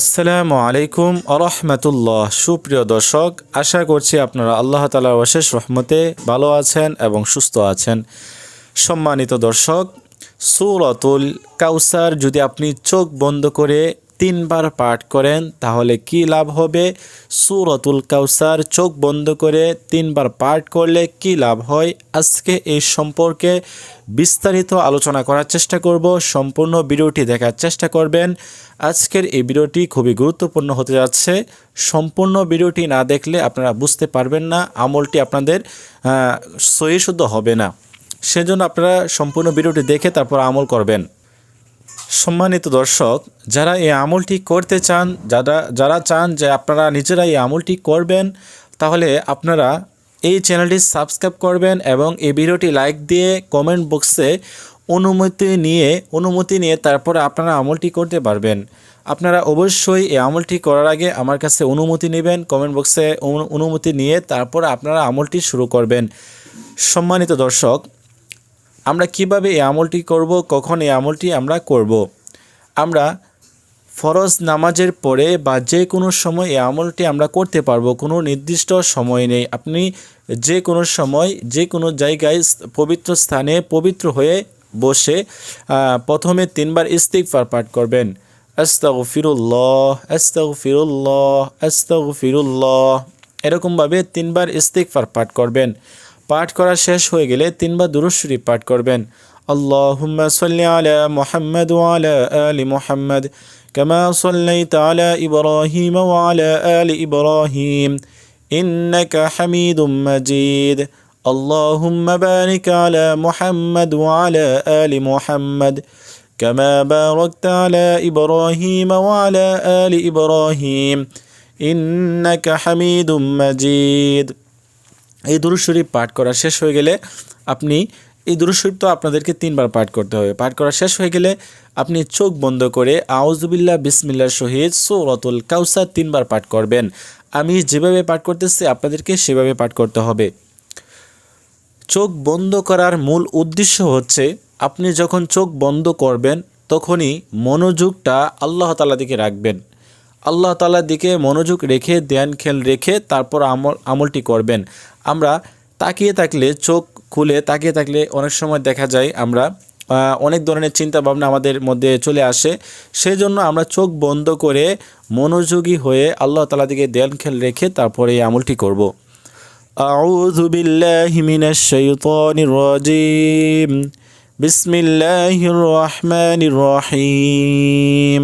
আসসালামু আলাইকুম আরহামতুল্লাহ সুপ্রিয় দর্শক, আশা করছি আপনারা আল্লাহ তালার অশেষ রহমতে ভালো আছেন এবং সুস্থ আছেন। সম্মানিত দর্শক, সুরতুল কাউসার যদি আপনি চোখ বন্ধ করে তিনবার পাঠ করেন তাহলে কি লাভ হবে? সুরতুল কাউসার চোখ বন্ধ করে তিনবার পাঠ করলে কি লাভ হয়? আজকে এই সম্পর্কে বিস্তারিত আলোচনা করার চেষ্টা করব সম্পূর্ণ ভিডিওটি দেখার চেষ্টা করবেন। আজকের এই ভিডিওটি খুবই গুরুত্বপূর্ণ হতে যাচ্ছে। সম্পূর্ণ ভিডিওটি না দেখলে আপনারা বুঝতে পারবেন না আমলটি আপনাদের আহ, সহি শুদ্ধ হবে না। সেজন্য আপনারা সম্পূর্ণ ভিডিওটি দেখে তারপর আমল করবেন। সম্মানিত দর্শক, যারা এই আমলটি করতে চান, যারা যারা চান যে আপনারা নিজেরা এই আমলটি করবেন, তাহলে আপনারা এই চ্যানেলটি সাবস্ক্রাইব করবেন এবং এই ভিডিওটি লাইক দিয়ে কমেন্ট বক্সে অনুমতি নিয়ে অনুমতি নিয়ে তারপরে আপনারা আমলটি করতে পারবেন। আপনারা অবশ্যই এই আমলটি করার আগে আমার কাছে অনুমতি নেবেন, কমেন্ট বক্সে অনুমতি নিয়ে তারপর আপনারা আমলটি শুরু করবেন। সম্মানিত দর্শক আমরা কীভাবে এই আমলটি করব, কখন এই আমলটি আমরা করব। আমরা ফরজ নামাজের পরে বা যে কোনো সময় এই আমলটি আমরা করতে পারব, কোনো নির্দিষ্ট সময় নেই। আপনি যে কোনো সময়, যে কোনো জায়গায় পবিত্র স্থানে পবিত্র হয়ে বসে প্রথমে তিনবার ইস্তিগফার পাঠ করবেন। আস্তাগফিরুল্লাহ আস্তাগফিরুল্লাহ আস্তাগফিরুল্লাহ। এরকমভাবে তিনবার ইস্তিগফার পাঠ করবেন। পাঠ করা শেষ হয়ে গেলে তিনবার দুরূদ শরীফ পাঠ করবেন আল্লাহুম্মা সাল্লি আলা মুহাম্মাদ ওয়া আলা আলি মুহাম্মাদ কামা সাল্লাইতা আলা ইব্রাহিম ওয়া আলা আলি ইব্রাহিম ইন্নাকা হামিদুম মাজিদ اللهم بارك على محمد وعلى آل محمد كما باركت على إبراهيم وعلى آل إبراهيم إنك حميد مجيد এই দুরুদ শরীফ পাঠ করা শেষ হয়ে গেলে আপনি, এই দুরুদ শরীফ তো আপনাদেরকে তিনবার পাঠ করতে হবে। পাঠ করা শেষ হয়ে গেলে আপনি চোখ বন্ধ করে আউজুবিল্লাহ বিসমিল্লাহ শহীদ সৌরতুল কাউসার তিনবার পাঠ করবেন। আমি যেভাবে পাঠ করতেছি, আপনাদেরকে সেভাবে পাঠ করতে হবে। চোখ বন্ধ করার মূল উদ্দেশ্য হচ্ছে, আপনি যখন চোখ বন্ধ করবেন, তখনই মনোযোগটা আল্লাহ তালা দিকে রাখবেন। আল্লাহ তালার দিকে মনোযোগ রেখে ধ্যান খেল রেখে তারপর আমল আমলটি করবেন আমরা তাকিয়ে থাকলে চোখ খুলে তাকিয়ে থাকলে অনেক সময় দেখা যায় আমরা আহ, অনেক ধরনের চিন্তা ভাবনা আমাদের মধ্যে চলে আসে সেই জন্য আমরা চোখ বন্ধ করে মনোযোগী হয়ে আল্লাহ তালা দিকে ধ্যান খেল রেখে তারপরে এই আমলটি করব। أعوذ بالله من الشيطان الرجيم بسم الله الرحمن الرحيم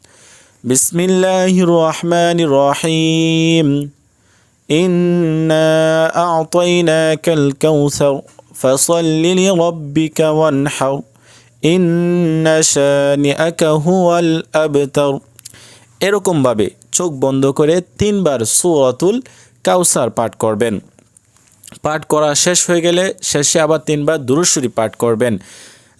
বিসমিল্লাহির রহমানির রহিম ইন্না আ'তাইনাকাল কাউসার ফসল্লি লিরাব্বিকা ওয়ানহার। ইন্ন শানিআকা হুয়াল আবতার। এরকমভাবে চোখ বন্ধ করে তিনবার সুরাতুল কাউসার পাঠ করবেন। পাঠ করা শেষ হয়ে গেলে শেষে আবার তিনবার দুরুশ্বরী পাঠ করবেন।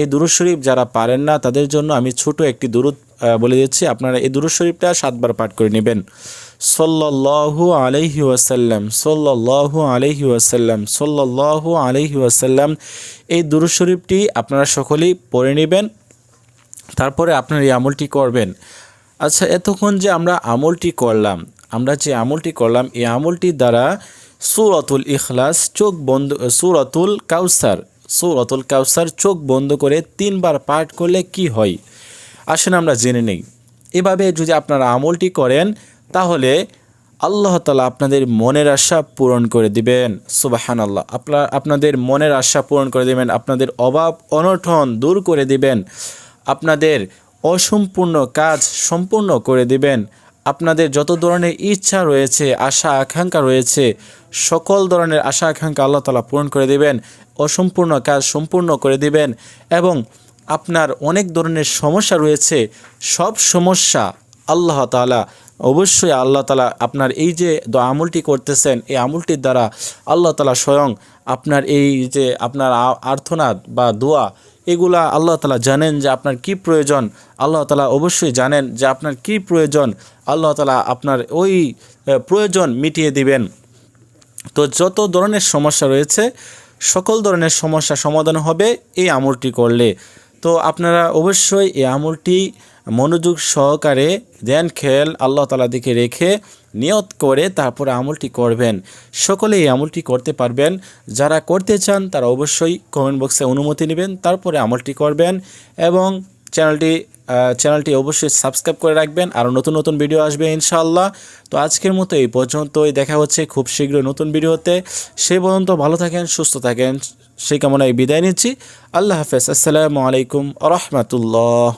এই দুরুদ শরীফ যারা পারেন না, তাদের জন্য আমি ছোট একটি দুরুদ বলে দিচ্ছি। আপনারা এই দুরুদ শরীফটা সাতবার পাঠ করে নেবেন। সল্লাল্লাহু আলাইহি ওয়াসাল্লাম, সল্লাল্লাহু আলাইহি ওয়াসাল্লাম, সল্লাল্লাহু আলাইহি ওয়াসাল্লাম, এই দুরুদ শরীফটি আপনারা সকলেই পড়ে নেবেন। তারপরে আপনার এই আমলটি করবেন। আচ্ছা এতক্ষণ যে আমরা আমলটি করলাম, আমরা যে আমলটি করলাম, এই আমলটির দ্বারা সুরতুল ইখলাস চোখ বন্ধ, সুরতুল কাউসার সুরতুল কাউসার চোখ বন্ধ করে তিনবার পাঠ করলে কি হয়? আসেন আমরা জেনে নেই। এভাবে যদি আপনারা আমলটি করেন, তাহলে আল্লাহ তালা আপনাদের মনের আশা পূরণ করে দিবেন। সুবাহান আল্লাহ আপনার, আপনাদের মনের আশা পূরণ করে দিবেন, আপনাদের অভাব, অনটন দূর করে দিবেন, আপনাদের অসম্পূর্ণ কাজ সম্পূর্ণ করে দিবেন, আপনাদের যত ধরনের ইচ্ছা রয়েছে, আশা, আকাঙ্ক্ষা রয়েছে, সকল ধরনের আশা, আকাঙ্ক্ষা আল্লাহ তালা পূরণ করে দিবেন। অসম্পূর্ণ কাজ সম্পূর্ণ করে দিবেন এবং আপনার অনেক ধরনের সমস্যা রয়েছে, সব সমস্যা আল্লাহ তালা অবশ্যই আল্লাহ তালা আপনার এই যে আমলটি করতেছেন, এই আমলটির দ্বারা আল্লাহ তালা স্বয়ং আপনার এই যে আপনার আর্থনাদ বা দোয়া, এগুলা আল্লাহ তালা জানেন যে আপনার কি প্রয়োজন। আল্লাহ তালা অবশ্যই জানেন যে আপনার কি প্রয়োজন। আল্লাহ তালা আপনার ওই প্রয়োজন মিটিয়ে দিবেন। তো যত ধরনের সমস্যা রয়েছে সকল ধরনের সমস্যা সমাধান হবে এই আমলটি করলে। তো আপনারা অবশ্যই এই আমলটি মনোযোগ সহকারে ধ্যান খেল আল্লাহ তালা দিকে রেখে নিয়ত করে তারপরে আমলটি করবেন। সকলে এই আমলটি করতে পারবেন। যারা করতে চান তারা অবশ্যই কমেন্ট বক্সে অনুমতি নেবেন, তারপরে আমলটি করবেন এবং চ্যানেলটি চ্যানেলটি অবশ্যই সাবস্ক্রাইব করে রাখবেন। আরও নতুন নতুন ভিডিও আসবে ইনশাআল্লাহ। তো আজকের মতো এই পর্যন্তই। দেখা হচ্ছে খুব শীঘ্রই নতুন ভিডিওতে। সে পর্যন্ত ভালো থাকেন, সুস্থ থাকেন। সেই কামনায় বিদায় নিচ্ছি। আল্লাহ হাফেজ। আসসালামু আলাইকুম রহমতুল্লাহ।